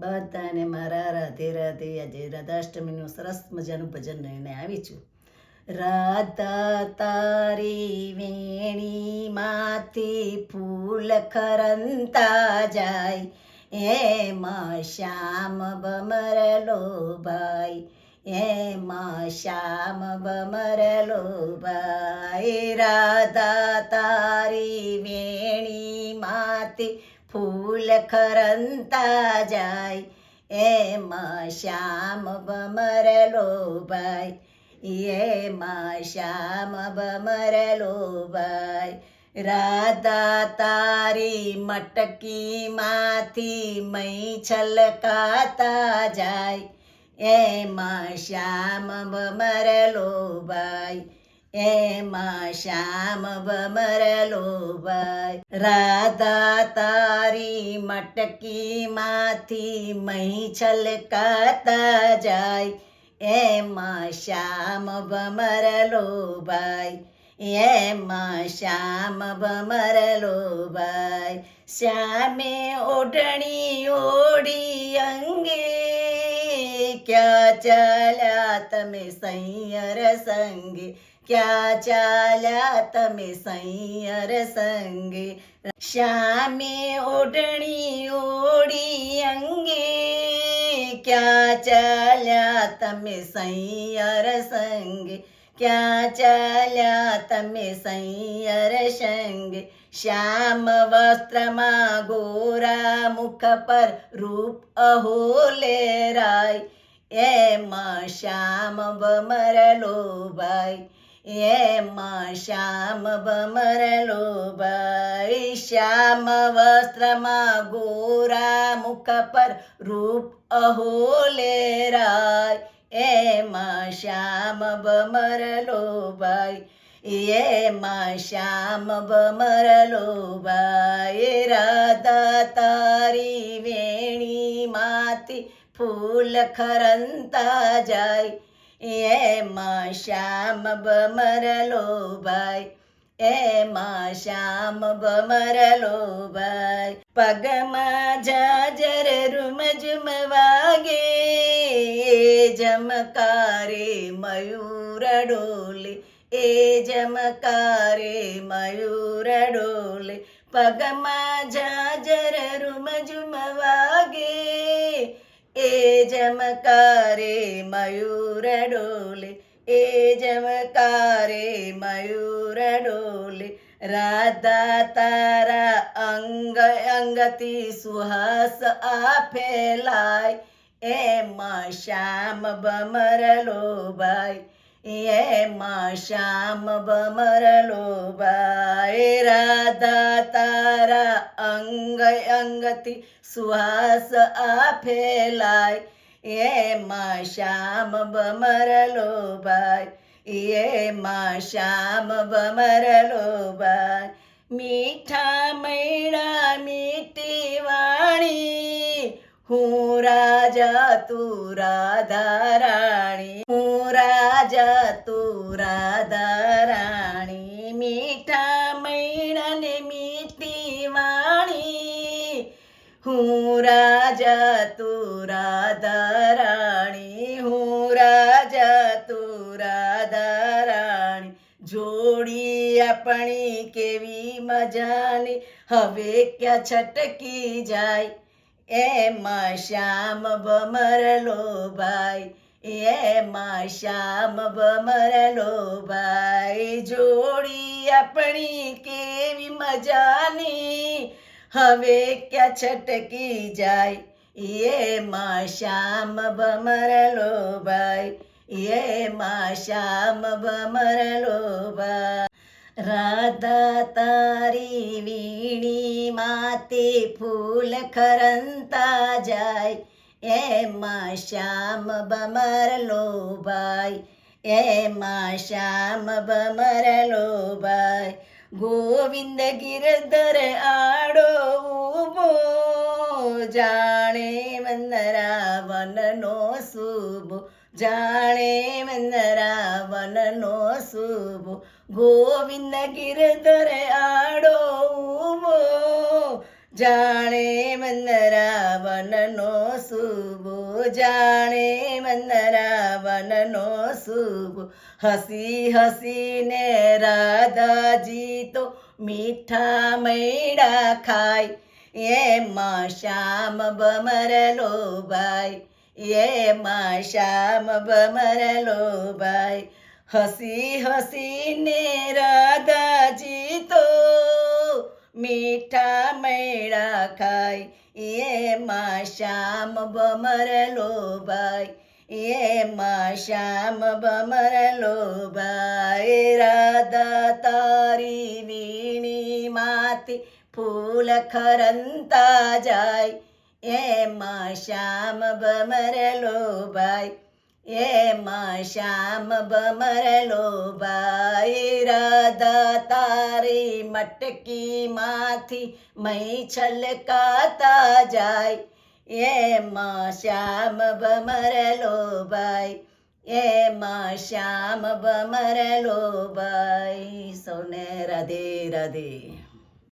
બધાને મારા રાધે રાધે આજે રાધાષ્ટમીનું સરસ મજાનું ભજન લઈને આવી છું. રાધા તારી વેણી માંથી ફૂલ ખરંતા જાય, એમાં શ્યામ બમરલો ભાઈ, એમાં શ્યામ બમરલો ભાઈ. રાધા તારી વેણી માંથી ફૂલ ખરંતા જાય. એમાં શ્યામ બમરલો ભાઈ. એમાં શ્યામ બમરલો ભાઈ. રાધા તારી મટકી માંથી મೈ છલકાતા જાય. એમાં શ્યામ બમરલો ભાઈ. એમાં શ્યામ બમરલો ભાઈ રાધા તારી મટકી માંથી મહી છલકાતા જાય. એમાં શ્યામ બમરલો ભાઈ એમાં શ્યામ બમરલો ભાઈ શ્યામે ઓઢણી ઓઢી અંગે ક્યાં ચાલ્યા તમે સૈયર સંગે ક્યાં ચાલ્યા તમે સૈયર સંગે શ્યામે ઓઢણી ઓઢી અંગે ક્યાં ચાલ્યા તમે સૈયર સંગે ક્યાં ચાલ્યા તમે સૈયર સંગે શ્યામ વસ્ત્રમાં ગોરા મુખ પર રૂપ અહો લેરાય એમાં શ્યામ બમરલો ભાઈ, એમાં શ્યામ બમરલો ભાઈ, શ્યામ વસ્ત્રમાં ગોરા મુખ પર રૂપ અહો લેરાય એમાં શ્યામ બમરલો ભાઈ, એમાં શ્યામ બમરલો ભાઈ, રાધા તારી વેણી માથી ફૂલ ખરંતા જાય. એમાં શ્યામ બમરલો ભાઈ. એમાં શ્યામ બમરલો ભાઈ. પગમાં જાજર રૂમઝુમ વાગે. જમકારે મયુર ડોલે. એ જમકારે મયુર ડોલે. પગમાં જાજર રૂમઝુમ વાગે એ જમકારે મયુર ડોલે, એ જમકારે મયુર ડોલે. રાધા તારા અંગ, અંગથી સુહાસ આ ફેલાય એમાં શ્યામ બમરલો ભાઈ એમાં શ્યામ બમરલો ભાઈ રાધા તારા અંગ અંગથી સુહાસ આ ફેલાય એમાં શ્યામ બમરલો ભાઈ એમાં શ્યામ બમરલો ભાઈ મીઠા મૈડા મીઠી વાણી હું રાજા તું રાધા વાણી હું રાજા તું રાધા રાણી હું રાજા તું રાધા જોડી આપણી કેવી મજાની, હવે ક્યાં છટકી જાય? એમાં શ્યામ બમરલો ભાઈ એમાં શ્યામ બમરલો ભાઈ જોડી આપણી કેવી મજાની. હવે ક્યાં છટકી જાય? એમાં શ્યામ બમરલો ભાઈ. એમાં શ્યામ બમરલો ભાઈ. રાધા તારી વીણી માતે ફૂલ ખરંતા જાય. એમાં શ્યામ બમર ભાઈ. એમાં શ્યામ બમર ભાઈ. ગોવિંદ ગિરધર આડો ઊભો જાણે વનરાવનનો શુભો, જાણે વનરાવનનો શુભો. ગોવિંદ ગિરધર આડો ઊભો જાણે મંદરાવનનો શુભો જાણે મંદરાવનનો શુભો હસી હસીને રાધાજી તો મીઠા મૈડા ખાય. એમાં શ્યામ બમરલો ભાઈ, એમાં શ્યામ બમરલો ભાઈ. હસી હસીને રાધાજી તો મીઠા મેળા ખાય, એમાં શ્યામ બમરલો ભાઈ એમાં શ્યામ બમરલો ભાઈ રાધા તારી વીણીમાંથી ફૂલ ખરંતા જાય, એમાં શ્યામ બમરલો ભાઈ એમાં શ્યામ બમરલો ભાઈ, રાધા તારી મટકીમાંથી મહી છલકાતા જાય. એમાં શ્યામ બમરલો ભાઈ, એમાં શ્યામ બમરલો ભાઈ, સૌને રાધે રાધે.